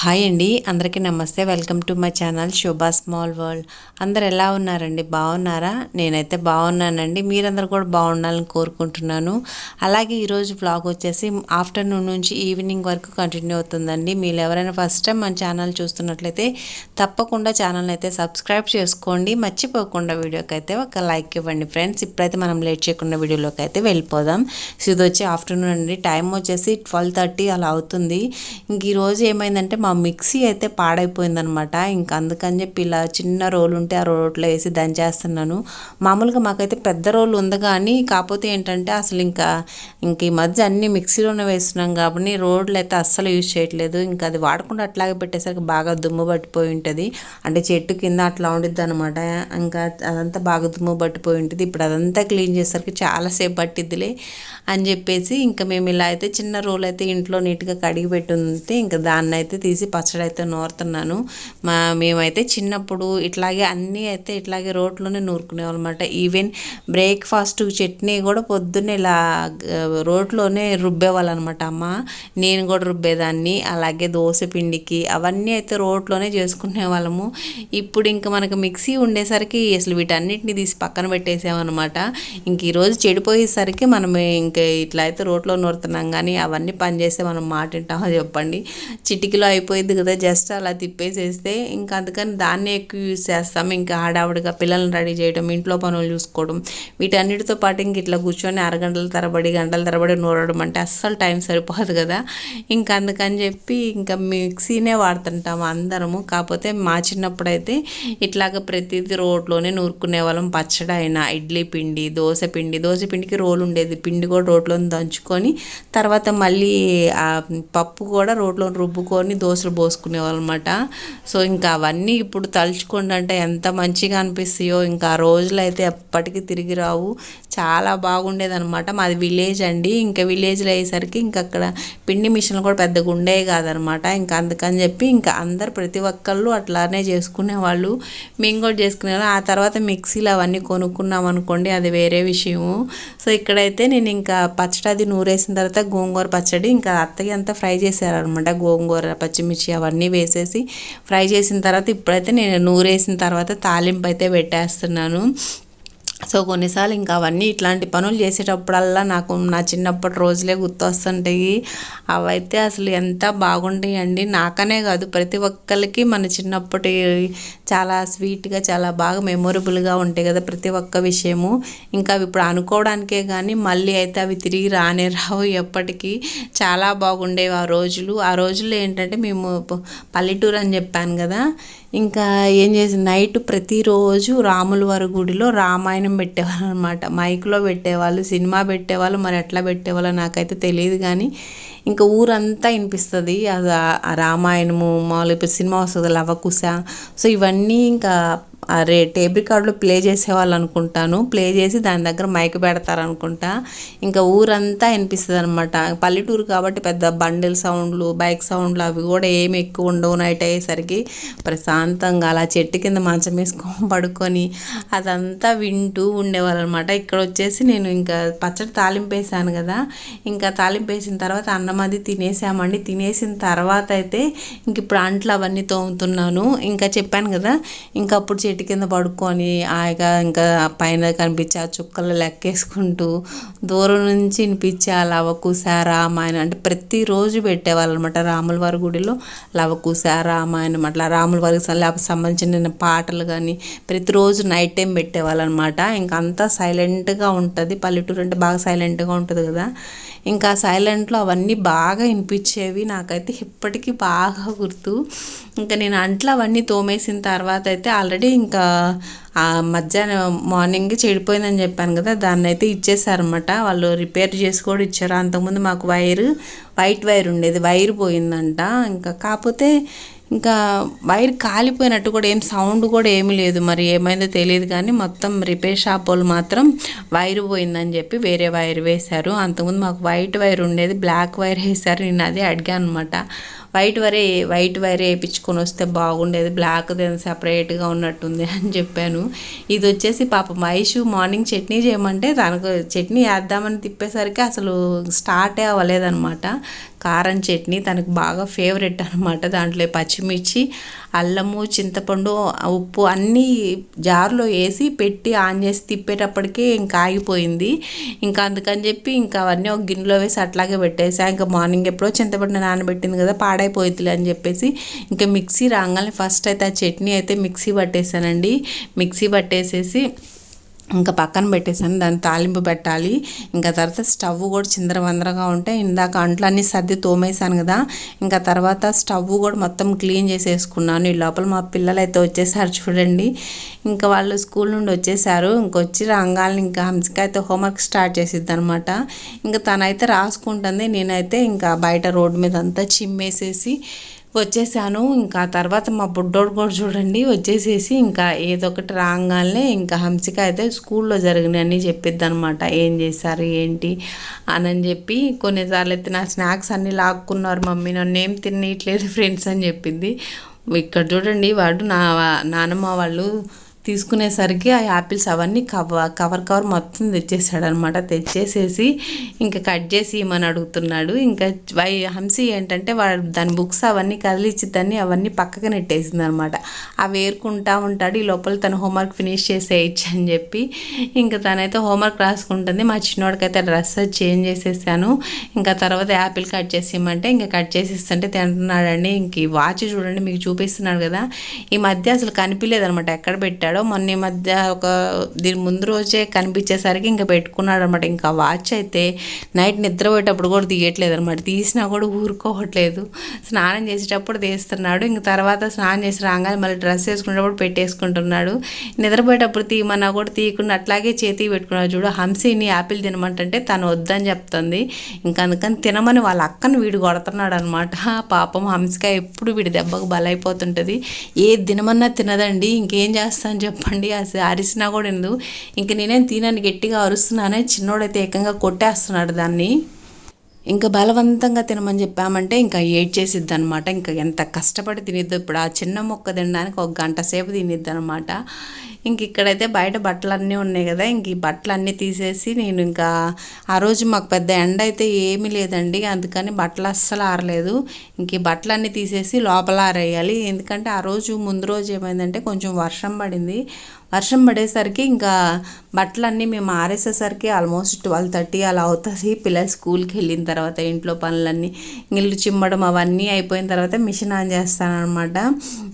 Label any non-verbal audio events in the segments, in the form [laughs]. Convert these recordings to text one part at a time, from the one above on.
Hi అండి. అందరికీ నమస్తే. Welcome to my channel Shobha small world. అందరు ఎలా ఉన్నారండి? బాగున్నారా? నేనైతే బాగున్నానండి. మీరందరూ కూడా బాగుండాలని కోరుకుంటున్నాను. అలాగే ఈరోజు బ్లాగ్ వచ్చేసి ఆఫ్టర్నూన్ నుంచి ఈవినింగ్ వరకు కంటిన్యూ అవుతుందండి. మీరు ఎవరైనా ఫస్ట్ టైం మన ఛానల్ చూస్తున్నట్లయితే తప్పకుండా ఛానల్ అయితే సబ్స్క్రైబ్ చేసుకోండి. మర్చిపోకుండా వీడియోకి అయితే ఒక లైక్ ఇవ్వండి ఫ్రెండ్స్ ఇప్పుడైతే మనం లేట్ చేయకుండా వీడియోలోకి అయితే వెళ్ళిపోదాం. సో ఇది వచ్చి ఆఫ్టర్నూన్ అండి. టైం వచ్చేసి ట్వెల్వ్ థర్టీ అలా అవుతుంది. ఇంక ఈరోజు ఏమైందంటే మా మిక్సీ అయితే పాడైపోయిందనమాట. ఇంక అందుకని చెప్పి ఇలా చిన్న రోలు ఉంటే ఆ రోట్లో వేసి దంచేస్తున్నాను. మామూలుగా మాకైతే పెద్ద రోలు ఉంది కానీ కాకపోతే ఏంటంటే అసలు ఇంకా ఇంక ఈ మధ్య అన్ని మిక్సీలోనే వేస్తున్నాం కాబట్టి రోడ్లు అయితే అస్సలు యూజ్ చేయట్లేదు. ఇంకా అది వాడకుండా అట్లాగే పెట్టేసరికి బాగా దుమ్ము పట్టిపోయి ఉంటుంది. అంటే చెట్టు కింద అట్లా ఉండిద్ది అనమాట ఇంకా అదంతా బాగా దుమ్ము పట్టిపోయి ఉంటుంది. ఇప్పుడు అదంతా క్లీన్ చేసేసరికి చాలాసేపు పట్టిద్దిలే అని చెప్పేసి ఇంకా మేము ఇలా అయితే చిన్న రోల్ అయితే ఇంట్లో నీట్గా కడిగి పెట్టి ఉంటే ఇంకా దాన్ని అయితే తీసి పచ్చడి అయితే నూరుతున్నాను. మా మేమైతే చిన్నప్పుడు ఇట్లాగే అన్నీ అయితే ఇట్లాగే రోడ్లోనే నూరుకునేవాళ్ళమాట ఈవెన్ బ్రేక్ఫాస్ట్ చట్నీ కూడా పొద్దున్నే ఇలా రోడ్లోనే రుబ్బేవాళ్ళు అనమాట అమ్మ. నేను కూడా రుబ్బేదాన్ని. అలాగే దోశ పిండికి అవన్నీ అయితే రోడ్లోనే చేసుకునే వాళ్ళము ఇప్పుడు ఇంకా మనకు మిక్సీ ఉండేసరికి అసలు వీటన్నిటిని తీసి పక్కన పెట్టేసామన్నమాట ఇంక ఈరోజు చెడిపోయేసరికి మనం ఇంకా ఇట్లా అయితే రోడ్లో నూరుతున్నాం కానీ అవన్నీ పనిచేస్తే మనం మాట వింటామో చెప్పండి. చిటికలో అయిపోయింది కదా జస్ట్ అలా తిప్పేసేస్తే ఇంకా అందుకని దాన్నే ఎక్కువ యూజ్ చేస్తాం ఇంకా ఆడావిడగా పిల్లల్ని రెడీ చేయడం ఇంట్లో పనులు చూసుకోవడం వీటన్నిటితో పాటు ఇంక ఇట్లా కూర్చొని అరగంటల తరబడి గంటల తరబడి నూరడం అంటే అస్సలు టైం సరిపోదు కదా. ఇంకా అందుకని చెప్పి ఇంకా మిక్సీనే వాడుతుంటాం అందరము. కాకపోతే మా చిన్నప్పుడు అయితే ఇట్లాగ ప్రతిదీ రోడ్లోనే నూరుకునే వాళ్ళం. పచ్చడి అయినా ఇడ్లీ పిండి దోశ పిండి దోశ పిండికి రోలు ఉండేది. పిండి కూడా రోడ్లో దంచుకొని తర్వాత మళ్ళీ ఆ పప్పు కూడా రోడ్లో రుబ్బుకొని దోశలు పోసుకునేవాళ్ళు అనమాట సో ఇంకా అవన్నీ ఇప్పుడు తలుచుకోండి అంటే ఎంత మంచిగా అనిపిస్తాయో ఇంకా ఆ రోజులు అయితే ఎప్పటికీ తిరిగి రావు. చాలా బాగుండేదనమాట. మాది విలేజ్ అండి. ఇంకా విలేజ్లో అయ్యేసరికి ఇంకా అక్కడ పిండి మిషన్లు కూడా పెద్దగా ఉండేవి కాదనమాట. ఇంకా అందుకని చెప్పి ఇంకా అందరు ప్రతి ఒక్కళ్ళు అట్లానే చేసుకునేవాళ్ళు. మేము కూడా చేసుకునేవాళ్ళు. ఆ తర్వాత మిక్సీలు అవన్నీ కొనుక్కున్నాం అనుకోండి అది వేరే విషయము. సో ఇక్కడైతే నేను ఇంకా పచ్చడి అది నూరేసిన తర్వాత గోంగూర పచ్చడి ఇంకా అత్తయ్య అంతా ఫ్రై చేశారనమాట గోంగూర పచ్చిమిర్చి అవన్నీ వేసేసి ఫ్రై చేసిన తర్వాత ఇప్పుడైతే నేను నూరేసిన తర్వాత తాలింపు అయితే పెట్టేస్తున్నాను. సో కొన్నిసార్లు ఇంకా అవన్నీ ఇట్లాంటి పనులు చేసేటప్పుడల్లా నాకు నా చిన్నప్పటి రోజులే గుర్తొస్తుంటాయి. అవైతే అసలు ఎంత బాగుంటాయండి. నాకనే కాదు ప్రతి ఒక్కరికి మన చిన్నప్పటి చాలా స్వీట్గా చాలా బాగా మెమొరబుల్గా ఉంటాయి కదా ప్రతి ఒక్క విషయము. ఇంకా అవి ఇప్పుడు అనుకోవడానికే కానీ మళ్ళీ అయితే అవి తిరిగి రానే రావు ఎప్పటికీ. చాలా బాగుండేవి ఆ రోజులు. ఆ రోజుల్లో ఏంటంటే మేము పల్లెటూరు అని చెప్పాను కదా. ఇంకా ఏం చేసి నైట్ ప్రతిరోజు రాముల వారి గుడిలో రామాయణం పెట్టేవాళ్ళు అనమాట మైక్లో పెట్టేవాళ్ళు సినిమా పెట్టేవాళ్ళు మరి ఎట్లా పెట్టేవాళ్ళో నాకైతే తెలియదు కానీ ఇంకా ఊరంతా వినిపిస్తుంది. అది రామాయణము మామూలు సినిమా వస్తుంది లవకుశ. సో ఇవన్నీ ఇంకా అరే టేప్ రికార్డులో ప్లే చేసేవాళ్ళు అనుకుంటాను. ప్లే చేసి దాని దగ్గర మైక్ పెడతారనుకుంటా. ఇంకా ఊరంతా వినిపిస్తుంది అనమాట పల్లెటూరు కాబట్టి పెద్ద బండిల్ సౌండ్లు బైక్ సౌండ్లు అవి కూడా ఏమి ఎక్కువ ఉండవు నైట్ అయ్యేసరికి. ప్రశాంతంగా అలా చెట్టు కింద మంచం వేసుకొని [laughs] పడుకొని అదంతా వింటూ ఉండేవాళ్ళు అనమాట ఇక్కడ వచ్చేసి నేను ఇంకా పచ్చడి తాలింపు వేసాను కదా. ఇంకా తాలింపు వేసిన తర్వాత అన్నం అది తినేసామండి. తినేసిన తర్వాత అయితే ఇంక ఇప్పుడు అంట్లు అవన్నీ తోముతున్నాను. ఇంకా చెప్పాను కదా ఇంకా అప్పుడు చెట్టు కింద పడుకొని హాయిగా ఇంకా పైన కనిపించే ఆ చుక్కలు లెక్కేసుకుంటూ దూరం నుంచి వినిపించే ఆ లవకుశ రామాయణం అంటే ప్రతిరోజు పెట్టేవాళ్ళు అనమాట రాముల వారి గుడిలో లవకుశ రామాయణం. అట్లా రాముల వారికి సంబంధించిన పాటలు కానీ ప్రతిరోజు నైట్ టైం పెట్టేవాళ్ళు అనమాట ఇంకా అంతా సైలెంట్గా ఉంటుంది. పల్లెటూరు అంటే బాగా సైలెంట్గా ఉంటుంది కదా. ఇంకా సైలెంట్లో అవన్నీ బాగా వినిపించేవి నాకైతే ఇప్పటికీ బాగా గుర్తు. ఇంకా నేను అంట్లో అవన్నీ తోమేసిన తర్వాత అయితే ఆల్రెడీ ఇంకా మధ్యాహ్నం మార్నింగ్ చెడిపోయిందని చెప్పాను కదా దాన్ని అయితే ఇచ్చేసారనమాట వాళ్ళు రిపేర్ చేసి కూడా ఇచ్చారు. అంతకుముందు మాకు వైర్ వైట్ వైర్ ఉండేది. వైర్ పోయిందంట. ఇంకా కాకపోతే ఇంకా వైర్ కాలిపోయినట్టు కూడా ఏం సౌండ్ కూడా ఏమీ లేదు. మరి ఏమైందో తెలియదు కానీ మొత్తం రిపేర్ షాప్ వాళ్ళు మాత్రం వైర్ పోయిందని చెప్పి వేరే వైర్ వేశారు. అంతకుముందు మాకు వైట్ వైర్ ఉండేది బ్లాక్ వైర్ వేశారు. నేను అదే అడిగాను అనమాట వైట్ వరే వైట్ వైర్ వేయించుకొని వస్తే బాగుండేది. బ్లాక్ సెపరేట్గా ఉన్నట్టుంది అని చెప్పాను. ఇది వచ్చేసి పాప మైషు మార్నింగ్ చట్నీ చేయమంటే తనకు చట్నీ వేద్దామని తిప్పేసరికి అసలు స్టార్టే అవ్వలేదన్నమాట. కారం చట్నీ తనకు బాగా ఫేవరెట్ అనమాట దాంట్లో పచ్చిమిర్చి అల్లము చింతపండు ఉప్పు అన్నీ జార్లో వేసి పెట్టి ఆన్ చేసి తిప్పేటప్పటికే ఇంకా ఆగిపోయింది. ఇంకా అందుకని చెప్పి ఇంకా అవన్నీ ఒక గిన్నెలో వేసి అట్లాగే పెట్టేసా. ఇంకా మార్నింగ్ ఎప్పుడో చింతపండు నానబెట్టింది కదా పాడైపోతుంది అని చెప్పేసి ఇంకా మిక్సీ రాగానే ఫస్ట్ అయితే ఆ చట్నీ అయితే మిక్సీ పట్టేసానండి. మిక్సీ పట్టేసేసి ఇంకా పక్కన పెట్టేసాను దాన్ని తాలింపు పెట్టాలి. ఇంకా తర్వాత స్టవ్ కూడా చిందరవందరగా ఉంటే ఇందాక అంట్లన్నీ సర్ది తోమేశాను కదా. ఇంకా తర్వాత స్టవ్ కూడా మొత్తం క్లీన్ చేసేసుకున్నాను. ఈ లోపల మా పిల్లలు అయితే వచ్చేసారు చూడండి. ఇంకా వాళ్ళు స్కూల్ నుండి వచ్చేసారు. ఇంకొచ్చి రంగాలని ఇంకా హంసిక అయితే హోంవర్క్ స్టార్ట్ చేసిద్ది అనమాట ఇంకా తనైతే రాసుకుంటుంది. నేనైతే ఇంకా బయట రోడ్డు మీద అంతా చిమ్మేసేసి వచ్చేసాను. ఇంకా తర్వాత మా బుడ్డోడు కూడా చూడండి వచ్చేసేసి ఇంకా ఏదో ఒకటి రాగానే ఇంకా హంసిక అయితే స్కూల్లో జరిగినాయని చెప్పిద్ది అనమాట ఏం చేశారు ఏంటి అని చెప్పి కొన్నిసార్లు అయితే నా స్నాక్స్ అన్నీ లాక్కున్నారు మమ్మీ. నన్ను ఏం తినేయట్లేదు ఫ్రెండ్స్ అని చెప్పింది. ఇక్కడ చూడండి వాడు నా నానమ్మ వాళ్ళు తీసుకునేసరికి ఆ యాపిల్స్ అవన్నీ కవర్ కవర్ కవర్ మొత్తం తెచ్చేసాడు అనమాట తెచ్చేసేసి ఇంకా కట్ చేసి ఇవ్వమని అడుగుతున్నాడు. ఇంకా వై హంసి ఏంటంటే వాడు దాని బుక్స్ అవన్నీ కదిలిచ్చిద్దని అవన్నీ పక్కకు నెట్టేసింది అనమాట అవి ఏరుకుంటా ఉంటాడు. ఈ లోపల తను హోంవర్క్ ఫినిష్ చేసేయచ్చు అని చెప్పి ఇంకా తనైతే హోంవర్క్ రాసుకుంటుంది. మా చిన్నోడికైతే డ్రెస్ చేంజ్ చేసేసాను. ఇంకా తర్వాత యాపిల్ కట్ చేసి ఇమ్మంటే ఇంకా కట్ చేసేస్తుంటే తింటున్నాడండి. ఇంక ఈ వాచ్ చూడండి మీకు చూపిస్తున్నాడు కదా. ఈ మధ్య అసలు కనిపించలేదు అనమాట ఎక్కడ పెట్టాడు పెట్టాడో మొన్న ఈ మధ్య ఒక దీని ముందు రోజే కనిపించేసరికి ఇంకా పెట్టుకున్నాడు అనమాట ఇంకా వాచ్ అయితే నైట్ నిద్రపోయేటప్పుడు కూడా తీయట్లేదు అనమాట తీసినా కూడా ఊరుకోవట్లేదు. స్నానం చేసేటప్పుడు తీస్తున్నాడు. ఇంక తర్వాత స్నానం చేసి రాగానే మళ్ళీ డ్రెస్ వేసుకునేటప్పుడు పెట్టేసుకుంటున్నాడు. నిద్రపోయేటప్పుడు తీయమన్నా కూడా తీయకుండా అట్లాగే చేతికి పెట్టుకున్నాడు. చూడు హంసీని యాపిల్ తినమంటే తను వద్దని చెప్తుంది. ఇంకా అందుకని తినమని వాళ్ళ అక్కను వీడు కొడుతున్నాడు అనమాట పాపం హంసిక ఎప్పుడు వీడి దెబ్బకు బలైపోతుంటుంది. ఏ దినమన్నా తినదండి. ఇంకేం చేస్తాను చెప్పండి. అసలు అరిసినా కూడా ఎందు ఇంక నేనేం తినని గట్టిగా అరుస్తున్నానే చిన్నోడైతే ఏకంగా కొట్టేస్తున్నాడు దాన్ని. ఇంకా బలవంతంగా తినమని చెప్పామంటే ఇంకా ఏడ్ చేసిద్ది అనమాట ఇంకా ఎంత కష్టపడి తినేద్దు ఇప్పుడు ఆ చిన్న మొక్క తినడానికి ఒక గంట సేపు తినిద్ది అనమాట ఇంక ఇక్కడైతే బయట బట్టలు అన్నీ ఉన్నాయి కదా ఇంక ఈ బట్టలు అన్నీ తీసేసి నేను ఇంకా ఆ రోజు మాకు పెద్ద ఎండ అయితే ఏమీ లేదండి అందుకని బట్టలు అస్సలు ఆరలేదు. ఇంక ఈ బట్టలు అన్నీ తీసేసి లోపల ఆరేయాలి. ఎందుకంటే ఆ రోజు ముందు రోజు ఏమైందంటే కొంచెం వర్షం పడింది. వర్షం పడేసరికి ఇంకా బట్టలన్నీ మేము ఆరేసేసరికి ఆల్మోస్ట్ ట్వెల్వ్ థర్టీ అలా అవుతుంది. పిల్లలు స్కూల్కి వెళ్ళిన తర్వాత ఇంట్లో పనులన్నీ ఇల్లు చిమ్మడం అవన్నీ అయిపోయిన తర్వాత మిషన్ ఆన్ చేస్తానమాట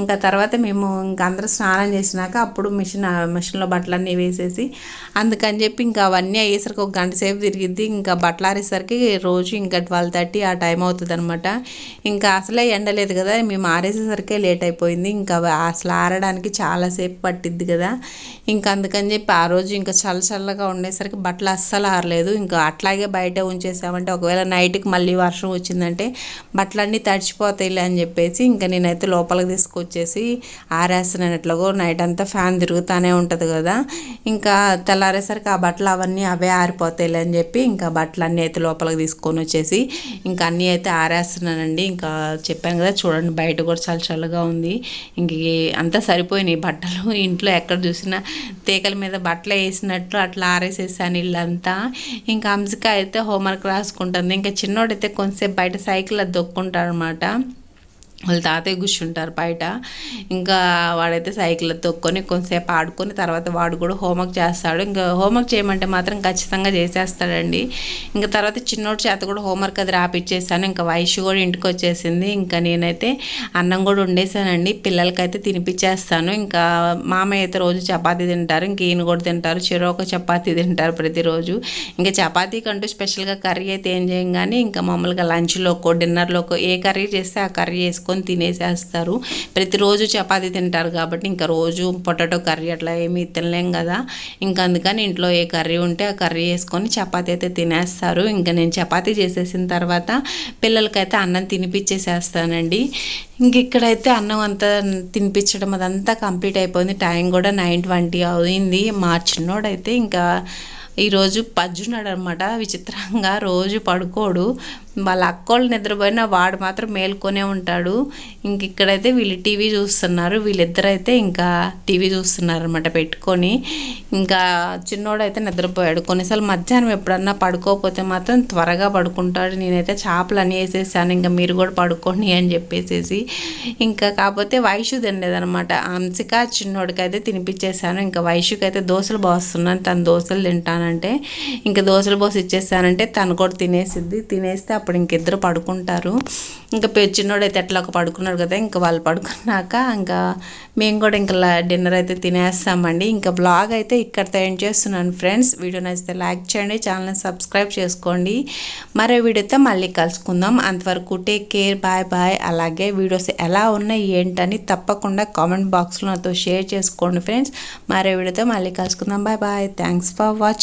ఇంకా తర్వాత మేము ఇంకా అందరూ స్నానం చేసినాక అప్పుడు మిషన్ మిషన్లో బట్టలన్నీ వేసేసి అందుకని చెప్పి ఇంకా అవన్నీ అయ్యేసరికి ఒక గంట సేపు తిరిగిద్ది. ఇంకా బట్టలు ఆరేసరికి రోజు ఇంకా ట్వెల్వ్ థర్టీ ఆ టైం అవుతుంది అనమాట ఇంకా అసలే ఎండలేదు కదా మేము ఆరేసేసరికి లేట్ అయిపోయింది. ఇంకా అసలు ఆరడానికి చాలాసేపు పట్టిద్ది కదా. ఇంకా అందుకని చెప్పి ఆ రోజు ఇంకా చల్ల చల్లగా ఉండేసరికి బట్టలు అస్సలు ఆరలేదు. ఇంకా అట్లాగే బయట ఉంచేసామంటే ఒకవేళ నైట్కి మళ్ళీ వర్షం వచ్చిందంటే బట్టలన్నీ తడిచిపోతాయిలే అని చెప్పేసి ఇంకా నేనైతే లోపలికి తీసుకొచ్చేసి ఆరేస్తున్నాను ఎట్లాగో నైట్ అంతా ఫ్యాన్ తిరుగుతూనే ఉంటుంది కదా. ఇంకా తెల్లారేసరికి ఆ బట్టలు అవన్నీ అవే ఆరిపోతాయిలే అని చెప్పి ఇంకా బట్టలు అన్నీ అయితే లోపలికి తీసుకొని వచ్చేసి ఇంకా అన్నీ అయితే ఆరేస్తున్నానండి. ఇంకా చెప్పాను కదా చూడండి బయట కూడా చాలా చల్లగా ఉంది. ఇంక అంతా సరిపోయినాయి బట్టలు. ఇంట్లో ఎక్కడ చూసినా తీగల మీద బట్టలు వేసినట్టు అట్లా ఆరేసేసాను ఇల్లంతా. ఇంకా అంజిక అయితే హోంవర్క్ రాసుకుంటుంది. ఇంకా చిన్నోడైతే కొంతసేపు బయట సైకిల్ దొక్కుంటాడు అనమాట వాళ్ళ తాతయ్య కూర్చుంటారు బయట. ఇంకా వాడైతే సైకిల్ తొక్కొని కొంతసేపు ఆడుకొని తర్వాత వాడు కూడా హోంవర్క్ చేస్తాడు. ఇంకా హోంవర్క్ చేయమంటే మాత్రం ఖచ్చితంగా చేసేస్తాడండి. ఇంకా తర్వాత చిన్నోడి చేత కూడా హోంవర్క్ అది రాపిచ్చేసాను. ఇంకా వయసు కూడా ఇంటికి వచ్చేసింది. ఇంకా నేనైతే అన్నం కూడా వండేసానండి. పిల్లలకైతే తినిపించేస్తాను ఇంకా మామయ్య అయితే రోజు చపాతీ తింటారు. ఇంక ఈయన కూడా తింటారు. చెరొక చపాతీ తింటారు ప్రతిరోజు. ఇంకా చపాతీ కంటూ స్పెషల్గా కర్రీ అయితే ఏం చేయం కానీ ఇంకా మామూలుగా లంచ్లోకో డిన్నర్లోకో ఏ కర్రీ చేస్తే ఆ కర్రీ వేసుకొని చేసుకొని తినేసేస్తారు. ప్రతిరోజు చపాతీ తింటారు కాబట్టి ఇంకా రోజు పొటాటో కర్రీ అట్లా ఏమీ తినలేం కదా. ఇంకా అందుకని ఇంట్లో ఏ కర్రీ ఉంటే ఆ కర్రీ వేసుకొని చపాతీ అయితే తినేస్తారు. ఇంకా నేను చపాతీ చేసేసిన తర్వాత పిల్లలకైతే అన్నం తినిపించేసేస్తానండి ఇంక ఇక్కడైతే అన్నం అంతా తినిపించడం అదంతా కంప్లీట్ అయిపోయింది. టైం కూడా నైన్ ట్వంటీ అయింది. మా చిన్నోడైతే ఇంకా ఈరోజు పజ్జున్నాడు అనమాట విచిత్రంగా రోజు పడుకోడు. వాళ్ళ అక్కోళ్ళు నిద్రపోయినా వాడు మాత్రం మేల్కొనే ఉంటాడు. ఇంక ఇక్కడైతే వీళ్ళు టీవీ చూస్తున్నారు. వీళ్ళిద్దరైతే ఇంకా టీవీ చూస్తున్నారు అనమాట పెట్టుకొని. ఇంకా చిన్నోడైతే నిద్రపోయాడు. కొన్నిసార్లు మధ్యాహ్నం ఎప్పుడన్నా పడుకోకపోతే మాత్రం త్వరగా పడుకుంటాడు. నేనైతే చేపలు అని వేసేసాను. ఇంకా మీరు కూడా పడుకోండి అని చెప్పేసేసి. ఇంకా కాకపోతే వైషు తినలేదనమాట. అంశిక చిన్నోడికి అయితే తినిపించేసాను ఇంకా వైషుకి అయితే దోశలు పోస్తున్నాను. తను దోశలు తింటాను అంటే ఇంకా దోశలు పోసి ఇచ్చేసానంటే తను కూడా తినేసిద్ది. తినేస్తే అప్పుడు ఇంకిద్దరు పడుకుంటారు. ఇంకా పెచ్చినోడు అయితే ఎట్లా ఒక పడుకున్నాడు కదా ఇంకా వాళ్ళు పడుకున్నాక ఇంకా మేము కూడా ఇంకా డిన్నర్ అయితే తినేస్తామండి. ఇంకా బ్లాగ్ అయితే ఇక్కడితో ఎండ్ చేస్తున్నాను ఫ్రెండ్స్. వీడియో నచ్చితే లైక్ చేయండి ఛానల్ని సబ్స్క్రైబ్ చేసుకోండి. మరో వీడియోతో మళ్ళీ కలుసుకుందాం. అంతవరకు టేక్ కేర్ బాయ్ బాయ్. అలాగే వీడియోస్ ఎలా ఉన్నాయి ఏంటని తప్పకుండా కామెంట్ బాక్స్లో నాతో షేర్ చేసుకోండి ఫ్రెండ్స్. మరో వీడియోతో మళ్ళీ కలుసుకుందాం. Bye bye. Thanks for watching